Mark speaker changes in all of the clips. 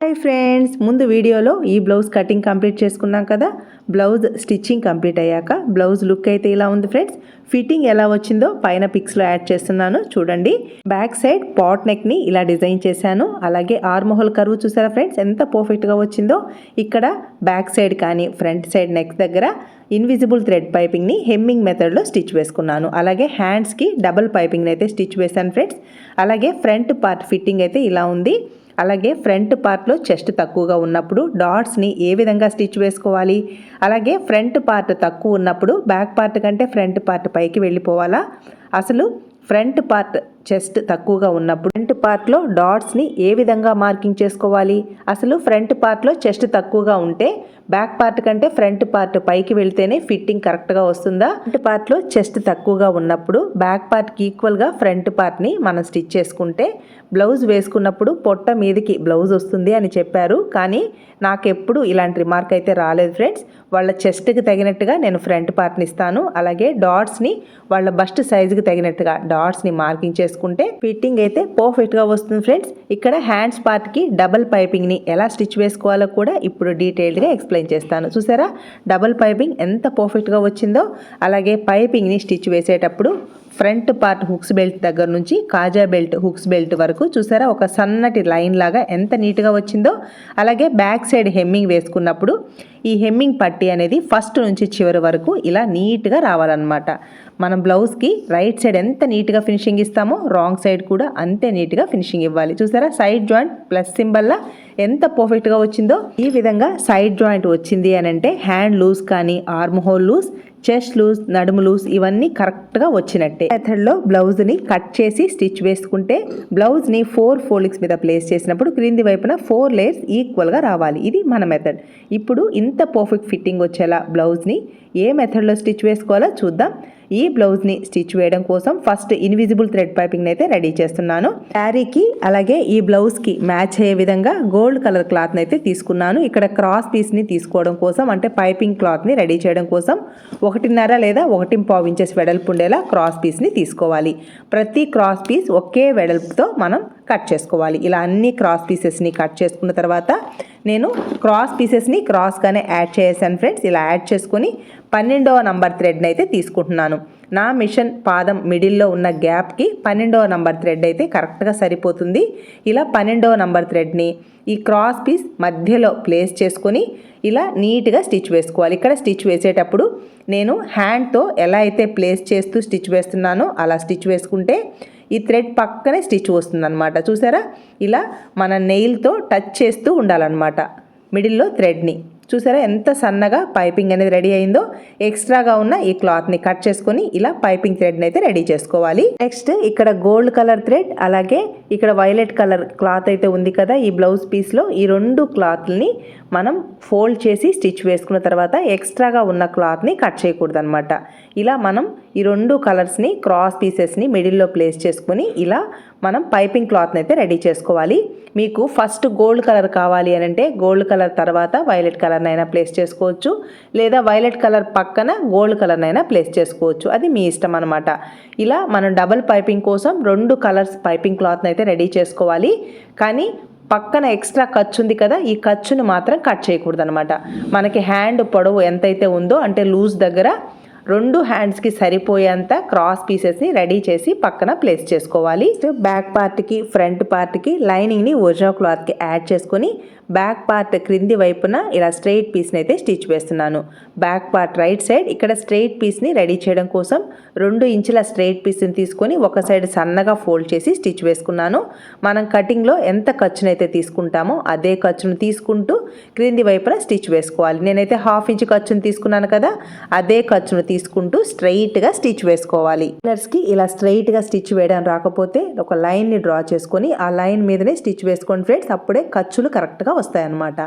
Speaker 1: Hi friends ముందు వీడియోలో ఈ బ్లౌజ్ కటింగ్ కంప్లీట్ చేసుకున్నాం కదా? బ్లౌజ్ స్టిచ్చింగ్ కంప్లీట్ అయ్యాక బ్లౌజ్ లుక్ అయితే ఇలా ఉంది ఫ్రెండ్స్ ఫిట్టింగ్ ఎలా వచ్చిందో పైన పిక్స్లో యాడ్ చేస్తున్నాను చూడండి. బ్యాక్ సైడ్ పాట్ నెక్ని ఇలా డిజైన్ చేశాను. అలాగే ఆర్మోహల్ కరువు చూసారా ఫ్రెండ్స్ ఎంత పర్ఫెక్ట్గా వచ్చిందో. ఇక్కడ బ్యాక్ సైడ్ కానీ ఫ్రంట్ సైడ్ నెక్ దగ్గర ఇన్విజిబుల్ థ్రెడ్ పైపింగ్ని హెమ్మింగ్ మెథడ్లో స్టిచ్ వేసుకున్నాను. అలాగే హ్యాండ్స్కి డబుల్ పైపింగ్ని అయితే స్టిచ్ వేశాను ఫ్రెండ్స్ అలాగే ఫ్రంట్ పార్ట్ ఫిట్టింగ్ అయితే ఇలా ఉంది. అలాగే ఫ్రంట్ పార్ట్లో చెస్ట్ తక్కువగా ఉన్నప్పుడు డాట్స్ని ఏ విధంగా స్టిచ్ వేసుకోవాలి? అలాగే ఫ్రంట్ పార్ట్ తక్కువ ఉన్నప్పుడు బ్యాక్ పార్ట్ కంటే ఫ్రంట్ పార్ట్ పైకి వెళ్ళిపోవాలా? అసలు ఫ్రంట్ పార్ట్ చెస్ట్ తక్కువగా ఉన్నప్పుడు ఫ్రంట్ పార్ట్లో డాట్స్ని ఏ విధంగా మార్కింగ్ చేసుకోవాలి? అసలు ఫ్రంట్ పార్ట్లో చెస్ట్ తక్కువగా ఉంటే బ్యాక్ పార్ట్ కంటే ఫ్రంట్ పార్ట్ పైకి వెళ్తేనే ఫిట్టింగ్ కరెక్ట్గా వస్తుందా? ఫ్రంట్ పార్ట్లో చెస్ట్ తక్కువగా ఉన్నప్పుడు బ్యాక్ పార్ట్కి ఈక్వల్గా ఫ్రంట్ పార్ట్ని మనం స్టిచ్ చేసుకుంటే బ్లౌజ్ వేసుకున్నప్పుడు పొట్ట మీదకి బ్లౌజ్ వస్తుంది అని చెప్పారు. కానీ నాకెప్పుడు ఇలాంటి రిమార్క్ అయితే రాలేదు ఫ్రెండ్స్. వాళ్ళ చెస్ట్కి తగినట్టుగా నేను ఫ్రంట్ పార్ట్ని ఇస్తాను. అలాగే డాట్స్ని వాళ్ళ బస్ట్ సైజుకి తగినట్టుగా డాట్స్ని మార్కింగ్ చేసుకుంటే ఫిట్టింగ్ అయితే పర్ఫెక్ట్గా వస్తుంది ఫ్రెండ్స్. ఇక్కడ హ్యాండ్స్ పార్ట్కి డబల్ పైపింగ్ని ఎలా స్టిచ్ వేసుకోవాలో కూడా ఇప్పుడు డీటెయిల్డ్గా ఎక్స్ప్లెయిన్ చేస్తాను. చూసారా? డబుల్ పైపింగ్ ఎంత పర్ఫెక్ట్గా వచ్చిందో అలాగే పైపింగ్ని స్టిచ్ వేసేటప్పుడు ఫ్రంట్ పార్ట్ హుక్స్ బెల్ట్ దగ్గర నుంచి కాజా బెల్ట్ హుక్స్ బెల్ట్ వరకు చూసారా? ఒక సన్నటి లైన్ లాగా ఎంత నీట్గా వచ్చిందో అలాగే బ్యాక్ సైడ్ హెమ్మింగ్ వేసుకున్నప్పుడు ఈ హెమ్మింగ్ పట్టీ అనేది ఫస్ట్ నుంచి చివరి వరకు ఇలా నీట్గా రావాలన్నమాట. మనం బ్లౌజ్కి రైట్ సైడ్ ఎంత నీట్గా ఫినిషింగ్ ఇస్తామో రాంగ్ సైడ్ కూడా అంతే నీట్గా ఫినిషింగ్ ఇవ్వాలి. చూసారా? సైడ్ జాయింట్ ప్లస్ సింబల్లా ఎంత పర్ఫెక్ట్గా వచ్చిందో ఈ విధంగా సైడ్ జాయింట్ వచ్చింది అని అంటే హ్యాండ్ లూజ్ కానీ arm hole loose chest loose నడుము లూజ్ ఇవన్నీ కరెక్ట్గా వచ్చినట్టే. మెథడ్లో బ్లౌజ్ని కట్ చేసి స్టిచ్ వేసుకుంటే బ్లౌజ్ని ఫోర్ ఫోల్డింగ్స్ మీద ప్లేస్ చేసినప్పుడు క్రింది వైపున ఫోర్ లేయర్స్ ఈక్వల్గా రావాలి. ఇది మన మెథడ్ ఇప్పుడు ఇంత పర్ఫెక్ట్ ఫిట్టింగ్ వచ్చేలా బ్లౌజ్ని ఏ మెథడ్లో స్టిచ్ వేసుకోవాలో చూద్దాం. ఈ బ్లౌజ్ని స్టిచ్ వేయడం కోసం ఫస్ట్ ఇన్విజిబుల్ థ్రెడ్ పైపింగ్ అయితే రెడీ చేస్తున్నాను. శారీకి అలాగే ఈ బ్లౌజ్కి మ్యాచ్ అయ్యే విధంగా గోల్డ్ కలర్ క్లాత్ని అయితే తీసుకున్నాను. ఇక్కడ క్రాస్ పీస్ని తీసుకోవడం కోసం అంటే పైపింగ్ క్లాత్ని రెడీ చేయడం కోసం ఒకటిన్నర లేదా ఒకటి పావు ఇంచెస్ వెడల్పు ఉండేలా క్రాస్ పీస్ని తీసుకోవాలి. ప్రతి క్రాస్ పీస్ ఒకే వెడల్పుతో మనం కట్ చేసుకోవాలి. ఇలా అన్ని క్రాస్ పీసెస్ని కట్ చేసుకున్న తర్వాత నేను క్రాస్ పీసెస్ని క్రాస్గానే యాడ్ చేసాను ఫ్రెండ్స్. ఇలా యాడ్ చేసుకొని పన్నెండవ నంబర్ థ్రెడ్ని అయితే తీసుకుంటున్నాను. నా మిషన్ పాదం మిడిల్లో ఉన్న గ్యాప్కి పన్నెండవ నంబర్ థ్రెడ్ అయితే కరెక్ట్గా సరిపోతుంది. ఇలా పన్నెండవ నంబర్ థ్రెడ్ని ఈ క్రాస్ పీస్ మధ్యలో ప్లేస్ చేసుకొని ఇలా నీట్గా స్టిచ్ వేసుకోవాలి. ఇక్కడ స్టిచ్ వేసేటప్పుడు నేను హ్యాండ్తో ఎలా అయితే ప్లేస్ చేస్తూ స్టిచ్ వేస్తున్నానో అలా స్టిచ్ వేసుకుంటే ఈ థ్రెడ్ పక్కనే స్టిచ్ వస్తుందన్నమాట. చూసారా? ఇలా మన నెయిల్తో టచ్ చేస్తూ ఉండాలన్నమాట. మిడిల్లో థ్రెడ్ని. చూసారా ఎంత సన్నగా పైపింగ్ అనేది రెడీ అయిందో? ఎక్స్ట్రాగా ఉన్న ఈ క్లాత్ని కట్ చేసుకొని ఇలా పైపింగ్ థ్రెడ్ని అయితే రెడీ చేసుకోవాలి. నెక్స్ట్ ఇక్కడ గోల్డ్ కలర్ థ్రెడ్ అలాగే ఇక్కడ వైలెట్ కలర్ క్లాత్ అయితే ఉంది కదా ఈ బ్లౌజ్ పీస్లో ఈ రెండు క్లాత్ని మనం ఫోల్డ్ చేసి స్టిచ్ వేసుకున్న తర్వాత ఎక్స్ట్రాగా ఉన్న క్లాత్ని కట్ చేయకూడదు అనమాట ఇలా మనం ఈ రెండు కలర్స్ని క్రాస్ పీసెస్ని మిడిల్లో ప్లేస్ చేసుకొని ఇలా మనం పైపింగ్ క్లాత్ని అయితే రెడీ చేసుకోవాలి. మీకు ఫస్ట్ గోల్డ్ కలర్ కావాలి అని అంటే గోల్డ్ కలర్ తర్వాత వైలెట్ కలర్నైనా ప్లేస్ చేసుకోవచ్చు. లేదా వైలెట్ కలర్ పక్కన గోల్డ్ కలర్నైనా ప్లేస్ చేసుకోవచ్చు. అది మీ ఇష్టం అనమాట ఇలా మనం డబల్ పైపింగ్ కోసం రెండు కలర్స్ పైపింగ్ క్లాత్ని అయితే రెడీ చేసుకోవాలి. కానీ పక్కన ఎక్స్ట్రా ఖర్చు ఉంది కదా ఈ ఖర్చును మాత్రం కట్ చేయకూడదు అనమాట మనకి హ్యాండ్ పొడవు ఎంతైతే ఉందో అంటే లూజ్ దగ్గర రెండు హ్యాండ్స్కి సరిపోయేంత క్రాస్ పీసెస్ని రెడీ చేసి పక్కన ప్లేస్ చేసుకోవాలి. బ్యాక్ పార్ట్కి ఫ్రంట్ పార్ట్కి లైనింగ్ని ఒరిజినల్ క్లాత్కి యాడ్ చేసుకొని బ్యాక్ పార్ట్ క్రింది వైపున ఇలా స్ట్రైట్ పీస్ని అయితే స్టిచ్ వేస్తున్నాను. బ్యాక్ పార్ట్ రైట్ సైడ్ ఇక్కడ స్ట్రైట్ పీస్ని రెడీ చేయడం కోసం రెండు ఇంచుల స్ట్రైట్ పీస్ని తీసుకొని ఒక సైడ్ సన్నగా ఫోల్డ్ చేసి స్టిచ్ వేసుకున్నాను. మనం కటింగ్లో ఎంత ఖర్చునైతే తీసుకుంటామో అదే ఖర్చును తీసుకుంటూ క్రింది వైపున స్టిచ్ వేసుకోవాలి. నేనైతే హాఫ్ ఇంచ్ ఖర్చును తీసుకున్నాను కదా అదే ఖర్చును తీసుకుంటూ స్ట్రైట్గా స్టిచ్ వేసుకోవాలి. కలర్స్కి ఇలా స్ట్రైట్గా స్టిచ్ వేయడం రాకపోతే ఒక లైన్ని డ్రా చేసుకొని ఆ లైన్ మీదనే స్టిచ్ వేసుకోండి ఫ్రెండ్స్. అప్పుడే ఖర్చులు కరెక్ట్గా వస్తాయన్నమాట.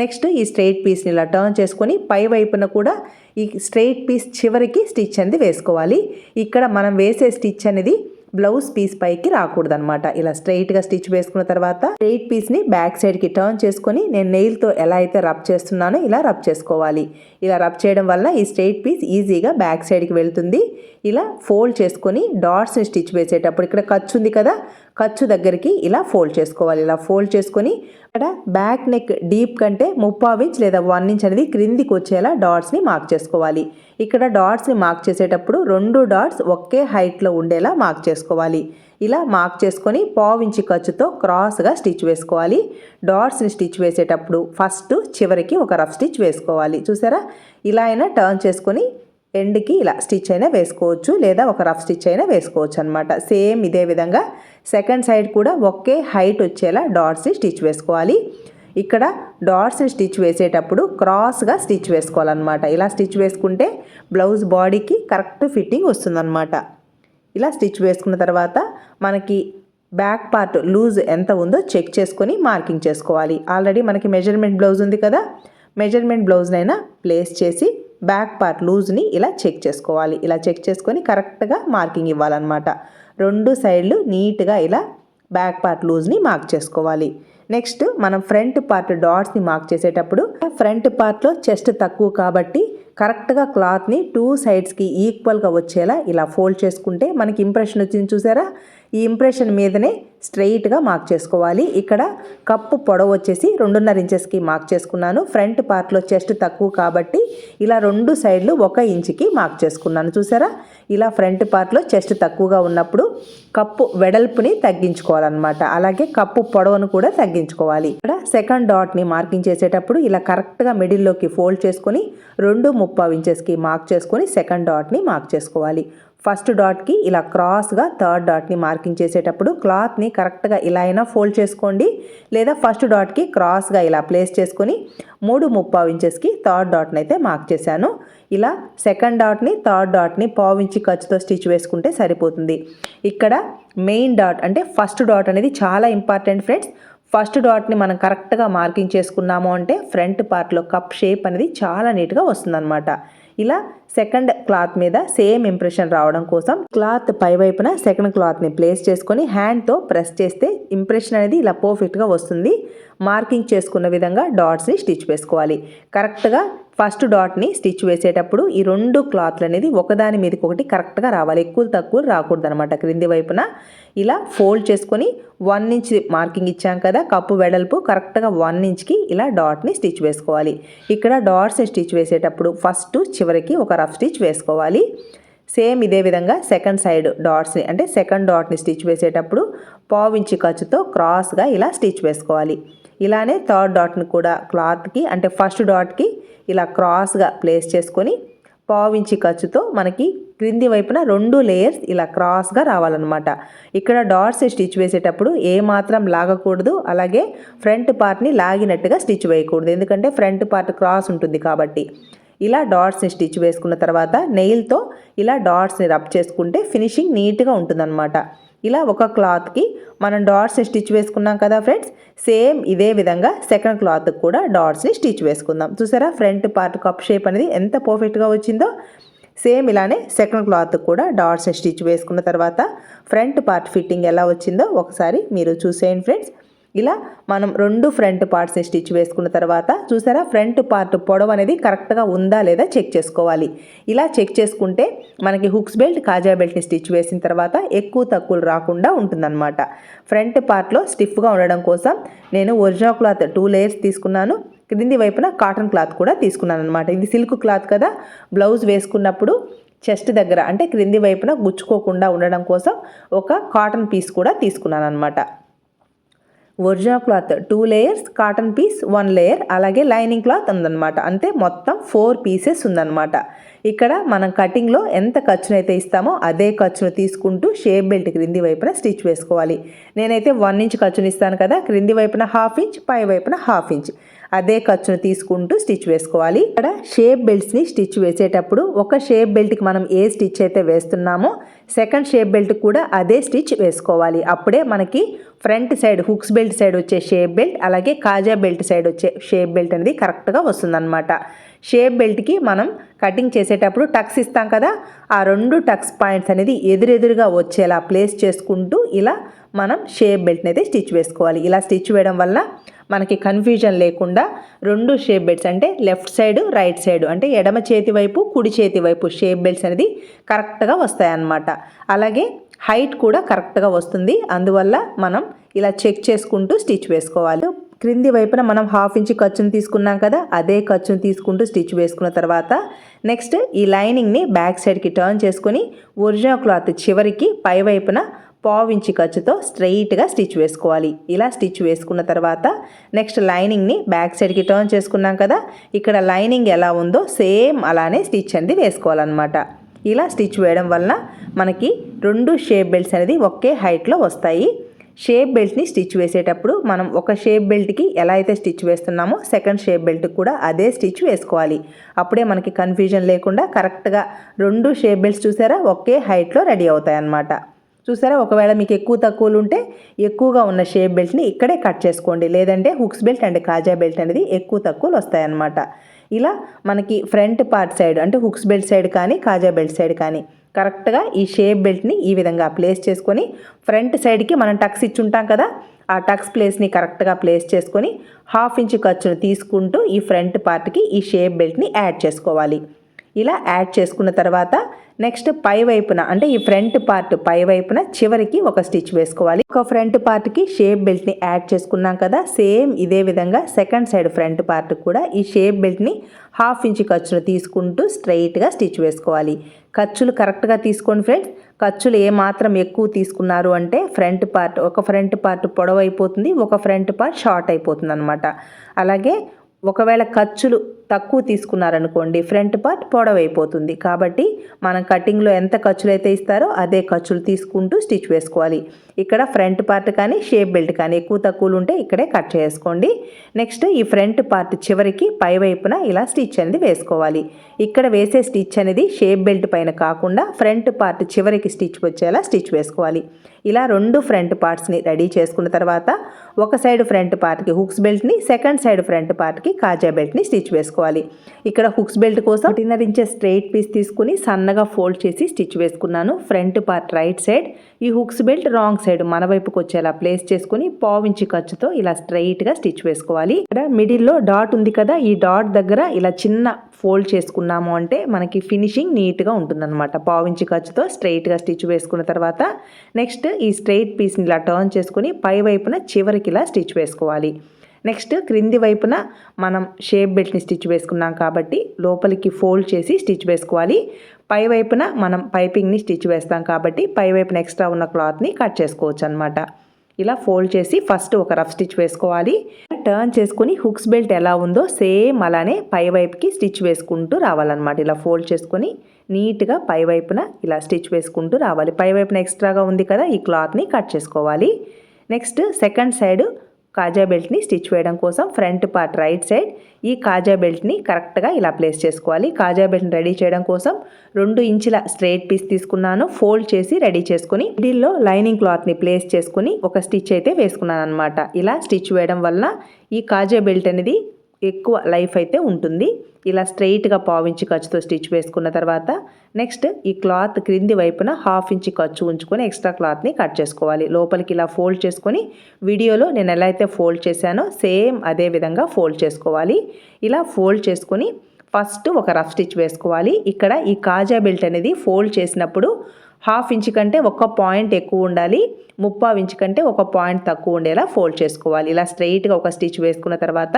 Speaker 1: నెక్స్ట్ ఈ స్ట్రైట్ పీస్ని ఇలా టర్న్ చేసుకొని పై వైపున కూడా ఈ స్ట్రైట్ పీస్ చివరికి స్టిచ్ అనేది వేసుకోవాలి. ఇక్కడ మనం వేసే స్టిచ్ అనేది బ్లౌజ్ పీస్ పైకి రాకూడదనమాట ఇలా స్ట్రైట్గా స్టిచ్ వేసుకున్న తర్వాత స్ట్రైట్ పీస్ని బ్యాక్ సైడ్కి టర్న్ చేసుకొని నేను నెయిల్తో ఎలా అయితే రబ్ చేస్తున్నానో ఇలా రబ్ చేసుకోవాలి. ఇలా రబ్ చేయడం వల్ల ఈ స్ట్రైట్ పీస్ ఈజీగా బ్యాక్ సైడ్కి వెళ్తుంది. ఇలా ఫోల్డ్ చేసుకొని డాట్స్ని స్టిచ్ వేసేటప్పుడు ఇక్కడ ఖర్చు ఉంది కదా ఖర్చు దగ్గరికి ఇలా ఫోల్డ్ చేసుకోవాలి. ఇలా ఫోల్డ్ చేసుకొని ఇక్కడ బ్యాక్ నెక్ డీప్ కంటే ముప్పావు ఇంచ్ లేదా వన్ ఇంచ్ అనేది క్రిందికి వచ్చేలా డాట్స్ని మార్క్ చేసుకోవాలి. ఇక్కడ డాట్స్ని మార్క్ చేసేటప్పుడు రెండు డాట్స్ ఒకే హైట్లో ఉండేలా మార్క్ చేసుకోవాలి. ఇలా మార్క్ చేసుకొని పావించి ఖర్చుతో క్రాస్గా స్టిచ్ వేసుకోవాలి. డాట్స్ని స్టిచ్ వేసేటప్పుడు ఫస్ట్ చివరికి ఒక రఫ్ స్టిచ్ వేసుకోవాలి. చూసారా? ఇలా అయినా టర్న్ చేసుకొని ఎండ్కి ఇలా స్టిచ్ అయినా వేసుకోవచ్చు లేదా ఒక రఫ్ స్టిచ్ అయినా వేసుకోవచ్చు అనమాట సేమ్ ఇదే విధంగా సెకండ్ సైడ్ కూడా ఒకే హైట్ వచ్చేలా డాట్స్ని స్టిచ్ వేసుకోవాలి. ఇక్కడ డాట్స్ స్టిచ్ వేసేటప్పుడు క్రాస్గా స్టిచ్ వేసుకోవాలన్నమాట. ఇలా స్టిచ్ వేసుకుంటే బ్లౌజ్ బాడీకి కరెక్ట్ ఫిట్టింగ్ వస్తుందన్నమాట. ఇలా స్టిచ్ వేసుకున్న తర్వాత మనకి బ్యాక్ పార్ట్ లూజ్ ఎంత ఉందో చెక్ చేసుకొని మార్కింగ్ చేసుకోవాలి. ఆల్రెడీ మనకి మెజర్మెంట్ బ్లౌజ్ ఉంది కదా. మెజర్మెంట్ బ్లౌజ్నైనా ప్లేస్ చేసి బ్యాక్ పార్ట్ లూజ్ని ఇలా చెక్ చేసుకోవాలి. ఇలా చెక్ చేసుకొని కరెక్ట్గా మార్కింగ్ ఇవ్వాలన్నమాట. రెండు సైడ్లు నీట్గా ఇలా బ్యాక్ పార్ట్ లూజ్ని మార్క్ చేసుకోవాలి. నెక్స్ట్ మనం ఫ్రంట్ పార్ట్ డాట్స్ని మార్క్ చేసేటప్పుడు ఫ్రంట్ పార్ట్లో చెస్ట్ తక్కువ కాబట్టి కరెక్ట్గా క్లాత్ని టూ సైడ్స్కి ఈక్వల్గా వచ్చేలా ఇలా ఫోల్డ్ చేసుకుంటే మనకి ఇంప్రెషన్ వచ్చింది చూసారా? ఈ ఇంప్రెషన్ మీదనే స్ట్రెయిట్గా మార్క్ చేసుకోవాలి. ఇక్కడ కప్పు పొడవు వచ్చేసి రెండున్నర ఇంచెస్కి మార్క్ చేసుకున్నాను. ఫ్రంట్ పార్ట్లో చెస్ట్ తక్కువ కాబట్టి ఇలా రెండు సైడ్లు ఒక ఇంచుకి మార్క్ చేసుకున్నాను. చూసారా? ఇలా ఫ్రంట్ పార్ట్లో చెస్ట్ తక్కువగా ఉన్నప్పుడు కప్పు వెడల్పుని తగ్గించుకోవాలన్నమాట. అలాగే కప్పు పొడవును కూడా తగ్గించుకోవాలి. ఇక్కడ సెకండ్ డాట్ని మార్కింగ్ చేసేటప్పుడు ఇలా కరెక్ట్గా మిడిల్లోకి ఫోల్డ్ చేసుకొని రెండు ముప్పావు ఇంచెస్కి మార్క్ చేసుకొని సెకండ్ డాట్ని మార్క్ చేసుకోవాలి. ఫస్ట్ డాట్కి ఇలా క్రాస్గా థర్డ్ డాట్ని మార్కింగ్ చేసేటప్పుడు క్లాత్ని కరెక్ట్గా ఇలా అయినా ఫోల్డ్ చేసుకోండి. లేదా ఫస్ట్ డాట్కి క్రాస్గా ఇలా ప్లేస్ చేసుకొని మూడు ముప్పావు ఇంచెస్కి థర్డ్ డాట్ని అయితే మార్క్ చేశాను. ఇలా సెకండ్ డాట్ని థర్డ్ డాట్ని పావు ఇంచి ఖర్చుతో స్టిచ్ వేసుకుంటే సరిపోతుంది. ఇక్కడ మెయిన్ డాట్ అంటే ఫస్ట్ డాట్ అనేది చాలా ఇంపార్టెంట్ ఫ్రెండ్స్ ఫస్ట్ డాట్ని మనం కరెక్ట్గా మార్కింగ్ చేసుకున్నాము అంటే ఫ్రంట్ పార్ట్లో కప్ షేప్ అనేది చాలా నీట్గా వస్తుందన్నమాట. ఇలా సెకండ్ క్లాత్ మీద సేమ్ ఇంప్రెషన్ రావడం కోసం క్లాత్ పై వైపున సెకండ్ క్లాత్ని ప్లేస్ చేసుకొని హ్యాండ్తో ప్రెస్ చేస్తే ఇంప్రెషన్ అనేది ఇలా పర్ఫెక్ట్గా వస్తుంది. మార్కింగ్ చేసుకున్న విధంగా డాట్స్ని స్టిచ్ వేసుకోవాలి. కరెక్ట్గా ఫస్ట్ డాట్ని స్టిచ్ వేసేటప్పుడు ఈ రెండు క్లాత్లు అనేది ఒకదాని మీదకి ఒకటి కరెక్ట్గా రావాలి. ఎక్కువ తక్కువ రాకూడదు అనమాట క్రింది వైపున ఇలా ఫోల్డ్ చేసుకొని వన్ ఇంచ్ మార్కింగ్ ఇచ్చాం కదా కప్పు వెడల్పు కరెక్ట్గా వన్ ఇంచ్కి ఇలా డాట్ని స్టిచ్ వేసుకోవాలి. ఇక్కడ డాట్స్ స్టిచ్ వేసేటప్పుడు ఫస్ట్ చివరికి ఒక హాఫ్ స్టిచ్ వేసుకోవాలి. సేమ్ ఇదే విధంగా సెకండ్ సైడ్ డాట్స్ని అంటే సెకండ్ డాట్ని స్టిచ్ వేసేటప్పుడు పావించి ఖర్చుతో క్రాస్గా ఇలా స్టిచ్ వేసుకోవాలి. ఇలానే థర్డ్ డాట్ని కూడా క్లాత్కి అంటే ఫస్ట్ డాట్కి ఇలా క్రాస్గా ప్లేస్ చేసుకొని పావించి ఖర్చుతో మనకి క్రింది వైపున రెండు లేయర్స్ ఇలా క్రాస్గా రావాలన్నమాట. ఇక్కడ డాట్స్ స్టిచ్ వేసేటప్పుడు ఏ మాత్రం లాగకూడదు అలాగే ఫ్రంట్ పార్ట్ని లాగినట్టుగా స్టిచ్ వేయకూడదు. ఎందుకంటే ఫ్రంట్ పార్ట్ క్రాస్ ఉంటుంది కాబట్టి. ఇలా డాట్స్ని స్టిచ్ వేసుకున్న తర్వాత నెయిల్తో ఇలా డాట్స్ని రబ్ చేసుకుంటే ఫినిషింగ్ నీట్గా ఉంటుందన్నమాట. ఇలా ఒక క్లాత్కి మనం డాట్స్ని స్టిచ్ వేసుకున్నాం కదా ఫ్రెండ్స్? సేమ్ ఇదే విధంగా సెకండ్ క్లాత్కి కూడా డాట్స్ని స్టిచ్ వేసుకుందాం. చూసారా ఫ్రంట్ పార్ట్ కప్ షేప్ అనేది ఎంత పర్ఫెక్ట్గా వచ్చిందో? సేమ్ ఇలానే సెకండ్ క్లాత్ కూడా డాట్స్ని స్టిచ్ వేసుకున్న తర్వాత ఫ్రంట్ పార్ట్ ఫిట్టింగ్ ఎలా వచ్చిందో ఒకసారి మీరు చూసేయండి ఫ్రెండ్స్. ఇలా మనం రెండు ఫ్రంట్ పార్ట్స్ని స్టిచ్ వేసుకున్న తర్వాత చూసారా? ఫ్రంట్ పార్ట్ పొడవు అనేది కరెక్ట్గా ఉందా లేదా చెక్ చేసుకోవాలి. ఇలా చెక్ చేసుకుంటే మనకి హుక్స్ బెల్ట్ కాజా బెల్ట్ని స్టిచ్ వేసిన తర్వాత ఎక్కువ తక్కువలు రాకుండా ఉంటుందన్నమాట. ఫ్రంట్ పార్ట్లో స్టిఫ్గా ఉండడం కోసం నేను ఒరిజినల్ క్లాత్ టూ లేయర్స్ తీసుకున్నాను. క్రింది వైపున కాటన్ క్లాత్ కూడా తీసుకున్నాను అనమాట ఇది సిల్క్ క్లాత్ కదా? బ్లౌజ్ వేసుకున్నప్పుడు చెస్ట్ దగ్గర అంటే క్రింది వైపున గుచ్చుకోకుండా ఉండడం కోసం ఒక కాటన్ పీస్ కూడా తీసుకున్నాను అనమాట original cloth two layers cotton piece one layer అలాగే లైనింగ్ క్లాత్ ఉందన్నమాట. అంతే మొత్తం ఫోర్ పీసెస్ ఉందన్నమాట. ఇక్కడ మనం కటింగ్లో ఎంత ఖర్చునైతే ఇస్తామో అదే ఖర్చును తీసుకుంటూ షేప్ బెల్ట్ క్రింది వైపున స్టిచ్ వేసుకోవాలి. నేనైతే వన్ ఇంచ్ ఖర్చును ఇస్తాను కదా క్రింది వైపున హాఫ్ ఇంచ్ పై వైపున హాఫ్ ఇంచ్ అదే ఖర్చును తీసుకుంటూ స్టిచ్ వేసుకోవాలి. ఇక్కడ షేప్ బెల్ట్స్ని స్టిచ్ వేసేటప్పుడు ఒక షేప్ బెల్ట్కి మనం ఏ స్టిచ్ అయితే వేస్తున్నామో సెకండ్ షేప్ బెల్ట్ కూడా అదే స్టిచ్ వేసుకోవాలి. అప్పుడే మనకి front side hooks belt side వచ్చే షేప్ బెల్ట్ అలాగే కాజా బెల్ట్ సైడ్ వచ్చే షేప్ బెల్ట్ అనేది కరెక్ట్గా వస్తుందన్నమాట. షేప్ బెల్ట్కి మనం కటింగ్ చేసేటప్పుడు టక్స్ ఇస్తాం కదా ఆ రెండు టక్స్ పాయింట్స్ అనేది ఎదురెదురుగా వచ్చేలా ప్లేస్ చేసుకుంటూ ఇలా మనం షేప్ బెల్ట్ని అయితే స్టిచ్ వేసుకోవాలి. ఇలా స్టిచ్ వేయడం వల్ల మనకి కన్ఫ్యూజన్ లేకుండా రెండు షేప్ బెల్ట్స్ అంటే లెఫ్ట్ సైడ్ రైట్ సైడ్ అంటే ఎడమ చేతి వైపు కుడి చేతి వైపు షేప్ బెల్ట్స్ అనేది కరెక్ట్గా వస్తాయన్నమాట. అలాగే హైట్ కూడా కరెక్ట్గా వస్తుంది. అందువల్ల మనం ఇలా చెక్ చేసుకుంటూ స్టిచ్ వేసుకోవాలి. క్రింది వైపున మనం హాఫ్ ఇంచ్ ఖర్చును తీసుకున్నాం కదా అదే ఖర్చును తీసుకుంటూ స్టిచ్ వేసుకున్న తర్వాత నెక్స్ట్ ఈ లైనింగ్ని బ్యాక్ సైడ్కి టర్న్ చేసుకొని ఒరిజినల్ క్లాత్ చివరికి పై వైపున పావు ఇంచి ఖర్చుతో స్ట్రైట్గా స్టిచ్ వేసుకోవాలి. ఇలా స్టిచ్ వేసుకున్న తర్వాత నెక్స్ట్ లైనింగ్ని బ్యాక్ సైడ్కి టర్న్ చేసుకున్నాం కదా ఇక్కడ లైనింగ్ ఎలా ఉందో సేమ్ అలానే స్టిచ్ అనేది వేసుకోవాలన్నమాట. ఇలా స్టిచ్ వేయడం వలన మనకి రెండు షేప్ బెల్ట్స్ అనేది ఒకే హైట్లో వస్తాయి. షేప్ బెల్ట్ని స్టిచ్ వేసేటప్పుడు మనం ఒక షేప్ బెల్ట్కి ఎలా అయితే స్టిచ్ వేస్తున్నామో సెకండ్ షేప్ బెల్ట్కి కూడా అదే స్టిచ్ వేసుకోవాలి. అప్పుడే మనకి కన్ఫ్యూజన్ లేకుండా కరెక్ట్గా రెండు షేప్ బెల్ట్స్ చూసారా? ఒకే హైట్లో రెడీ అవుతాయి అన్నమాట చూసారా? ఒకవేళ మీకు ఎక్కువ తక్కువలు ఉంటే ఎక్కువగా ఉన్న షేప్ బెల్ట్ని ఇక్కడే కట్ చేసుకోండి. లేదంటే హుక్స్ బెల్ట్ అండ్ కాజా బెల్ట్ అనేది ఎక్కువ తక్కువలు వస్తాయన్నమాట. ఇలా మనకి ఫ్రంట్ పార్ట్ సైడ్ అంటే హుక్స్ బెల్ట్ సైడ్ కానీ కాజా బెల్ట్ సైడ్ కానీ కరెక్ట్గా ఈ షేప్ బెల్ట్ని ఈ విధంగా ప్లేస్ చేసుకొని ఫ్రంట్ సైడ్కి మనం టక్స్ ఇచ్చి ఉంటాం కదా ఆ టక్స్ ప్లేస్ని కరెక్ట్గా ప్లేస్ చేసుకొని హాఫ్ ఇంచ్ ఖర్చును తీసుకుంటూ ఈ ఫ్రంట్ పార్ట్కి ఈ షేప్ బెల్ట్ని యాడ్ చేసుకోవాలి. ఇలా యాడ్ చేసుకున్న తర్వాత నెక్స్ట్ పై వైపున అంటే ఈ ఫ్రంట్ పార్ట్ పై వైపున చివరికి ఒక స్టిచ్ వేసుకోవాలి. ఒక ఫ్రంట్ పార్ట్కి షేప్ బెల్ట్ని యాడ్ చేసుకున్నాం కదా సేమ్ ఇదే విధంగా సెకండ్ సైడ్ ఫ్రంట్ పార్ట్ కూడా ఈ షేప్ బెల్ట్ని హాఫ్ ఇంచ్ ఖర్చును తీసుకుంటూ స్ట్రైట్గా స్టిచ్ వేసుకోవాలి. ఖర్చులు కరెక్ట్గా తీసుకోండి ఫ్రెండ్స్. ఖర్చులు ఏమాత్రం ఎక్కువ తీసుకున్నారు అంటే ఫ్రంట్ పార్ట్ ఒక ఫ్రంట్ పార్ట్ పొడవు అయిపోతుంది ఒక ఫ్రంట్ పార్ట్ షార్ట్ అయిపోతుంది అనమాట అలాగే ఒకవేళ ఖర్చులు తక్కువ తీసుకున్నారనుకోండి ఫ్రంట్ పార్ట్ పొడవైపోతుంది. కాబట్టి మనం కటింగ్లో ఎంత ఖర్చులు అయితే ఇస్తారో అదే ఖర్చులు తీసుకుంటూ స్టిచ్ వేసుకోవాలి. ఇక్కడ ఫ్రంట్ పార్ట్ కానీ షేప్ బెల్ట్ కానీ ఎక్కువ తక్కువలు ఉంటే ఇక్కడే కట్ చేసుకోండి. నెక్స్ట్ ఈ ఫ్రంట్ పార్ట్ చివరికి పై వైపున ఇలా స్టిచ్ అనేది వేసుకోవాలి. ఇక్కడ వేసే స్టిచ్ అనేది షేప్ బెల్ట్ పైన కాకుండా ఫ్రంట్ పార్ట్ చివరికి స్టిచ్ వచ్చేలా స్టిచ్ వేసుకోవాలి. ఇలా రెండు ఫ్రంట్ పార్ట్స్ని రెడీ చేసుకున్న తర్వాత ఒక సైడ్ ఫ్రంట్ పార్ట్కి హుక్స్ బెల్ట్ని సెకండ్ సైడ్ ఫ్రంట్ పార్ట్కి కాజా బెల్ట్ని స్టిచ్ వేసుకోవాలి. ఇక్కడ హుక్స్ బెల్ట్ కోసం ఒకటిన్నర ఇంచే స్ట్రైట్ పీస్ తీసుకుని సన్నగా ఫోల్డ్ చేసి స్టిచ్ వేసుకున్నాను. ఫ్రంట్ పార్ట్ రైట్ సైడ్ ఈ హుక్స్ బెల్ట్ రాంగ్ సైడ్ మన వైపుకి వచ్చేలా ప్లేస్ చేసుకుని పావించి ఖర్చుతో ఇలా స్ట్రైట్గా స్టిచ్ వేసుకోవాలి. ఇక్కడ మిడిల్లో డాట్ ఉంది కదా ఈ డాట్ దగ్గర ఇలా చిన్న ఫోల్డ్ చేసుకున్నాము అంటే మనకి ఫినిషింగ్ నీట్గా ఉంటుందన్నమాట. పావించి ఖర్చుతో స్ట్రైట్గా స్టిచ్ వేసుకున్న తర్వాత నెక్స్ట్ ఈ స్ట్రైట్ పీస్ని ఇలా టర్న్ చేసుకుని పై వైపున చివరికి ఇలా స్టిచ్ వేసుకోవాలి. నెక్స్ట్ క్రింది వైపున మనం షేప్ బెల్ట్ని స్టిచ్ వేసుకున్నాం కాబట్టి లోపలికి ఫోల్డ్ చేసి స్టిచ్ వేసుకోవాలి. పై వైపున మనం పైపింగ్ని స్టిచ్ వేస్తాం కాబట్టి పై వైపున ఎక్స్ట్రా ఉన్న క్లాత్ని కట్ చేసుకోవచ్చు అనమాట ఇలా ఫోల్డ్ చేసి ఫస్ట్ ఒక రఫ్ స్టిచ్ వేసుకోవాలి. టర్న్ చేసుకుని హుక్స్ బెల్ట్ ఎలా ఉందో సేమ్ అలానే పై వైపుకి స్టిచ్ వేసుకుంటూ రావాలన్నమాట. ఇలా ఫోల్డ్ చేసుకొని నీట్గా పై వైపున ఇలా స్టిచ్ వేసుకుంటూ రావాలి. పై వైపున ఎక్స్ట్రాగా ఉంది కదా ఈ క్లాత్ని కట్ చేసుకోవాలి. నెక్స్ట్ సెకండ్ సైడ్ కాజా బెల్ట్ని స్టిచ్ వేయడం కోసం ఫ్రంట్ పార్ట్ రైట్ సైడ్ ఈ కాజా బెల్ట్ని కరెక్ట్గా ఇలా ప్లేస్ చేసుకోవాలి. కాజా బెల్ట్ని రెడీ చేయడం కోసం రెండు ఇంచుల స్ట్రైట్ పీస్ తీసుకున్నాను. ఫోల్డ్ చేసి రెడీ చేసుకుని మిడిల్లో లైనింగ్ క్లాత్ని ప్లేస్ చేసుకుని ఒక స్టిచ్ అయితే వేసుకున్నాను అనమాట ఇలా స్టిచ్ వేయడం వల్ల ఈ కాజా బెల్ట్ అనేది ఎక్కువ లైఫ్ అయితే ఉంటుంది. ఇలా స్ట్రైట్గా పావించి ఖర్చుతో స్టిచ్ వేసుకున్న తర్వాత నెక్స్ట్ ఈ క్లాత్ క్రింది వైపున హాఫ్ ఇంచ్ ఖర్చు ఉంచుకొని ఎక్స్ట్రా క్లాత్ని కట్ చేసుకోవాలి. లోపలికి ఇలా ఫోల్డ్ చేసుకొని వీడియోలో నేను ఎలా అయితే ఫోల్డ్ చేశానో సేమ్ అదే విధంగా ఫోల్డ్ చేసుకోవాలి. ఇలా ఫోల్డ్ చేసుకొని ఫస్ట్ ఒక రఫ్ స్టిచ్ వేసుకోవాలి. ఇక్కడ ఈ కాజా బెల్ట్ అనేది ఫోల్డ్ చేసినప్పుడు హాఫ్ ఇంచ్ కంటే ఒక పాయింట్ ఎక్కువ ఉండాలి ముప్పావు ఇంచ్ కంటే ఒక పాయింట్ తక్కువ ఉండేలా ఫోల్డ్ చేసుకోవాలి. ఇలా స్ట్రైట్గా ఒక స్టిచ్ వేసుకున్న తర్వాత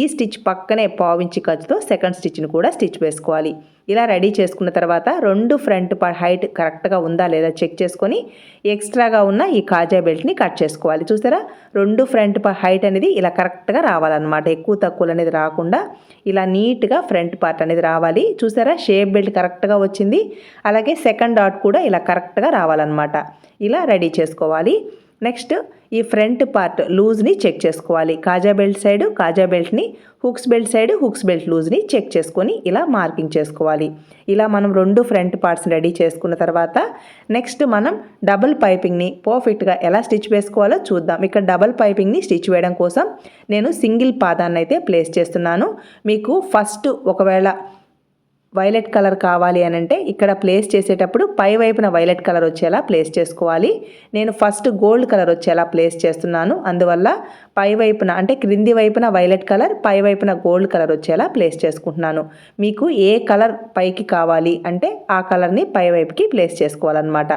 Speaker 1: ఈ స్టిచ్ పక్కనే పావు ఇంచ్ ఖర్చుతో సెకండ్ స్టిచ్ని కూడా స్టిచ్ వేసుకోవాలి. ఇలా రెడీ చేసుకున్న తర్వాత రెండు ఫ్రంట్ హైట్ కరెక్ట్గా ఉందా లేదా చెక్ చేసుకొని ఎక్స్ట్రాగా ఉన్న ఈ కాజా బెల్ట్ని కట్ చేసుకోవాలి. చూసారా? రెండు ఫ్రంట్ హైట్ అనేది ఇలా కరెక్ట్గా రావాలన్నమాట. ఎక్కువ తక్కువలు అనేది రాకుండా ఇలా నీట్గా ఫ్రంట్ పార్ట్ అనేది రావాలి. చూసారా? షేప్ బెల్ట్ కరెక్ట్గా వచ్చింది. అలాగే సెకండ్ డాట్ కూడా ఇలా కరెక్ట్గా రావాలన్నమాట. ఇలా రెడీ చేసుకోవాలి. నెక్స్ట్ ఈ ఫ్రంట్ పార్ట్ లూజ్ని చెక్ చేసుకోవాలి. కాజా బెల్ట్ సైడ్ కాజా బెల్ట్ని hooks belt side hooks belt లూజ్ని check చేసుకొని ఇలా మార్కింగ్ చేసుకోవాలి. ఇలా మనం రెండు ఫ్రంట్ పార్ట్స్ రెడీ చేసుకున్న తర్వాత నెక్స్ట్ మనం డబుల్ పైపింగ్ని పర్ఫెక్ట్గా ఎలా స్టిచ్ వేసుకోవాలో చూద్దాం. ఇక్కడ డబుల్ పైపింగ్ని స్టిచ్ వేయడం కోసం నేను సింగిల్ పాదాన్ని అయితే ప్లేస్ చేస్తున్నాను. మీకు ఫస్ట్ ఒకవేళ వైలెట్ కలర్ కావాలి అని అంటే ఇక్కడ ప్లేస్ చేసేటప్పుడు పై వైపున వైలెట్ కలర్ వచ్చేలా ప్లేస్ చేసుకోవాలి. నేను ఫస్ట్ గోల్డ్ కలర్ వచ్చేలా ప్లేస్ చేస్తున్నాను. అందువల్ల పై వైపున అంటే క్రింది వైపున వైలెట్ కలర్ పై వైపున గోల్డ్ కలర్ వచ్చేలా ప్లేస్ చేసుకుంటున్నాను. మీకు ఏ కలర్ పైకి కావాలి అంటే ఆ కలర్ని పై వైపుకి ప్లేస్ చేసుకోవాలన్నమాట.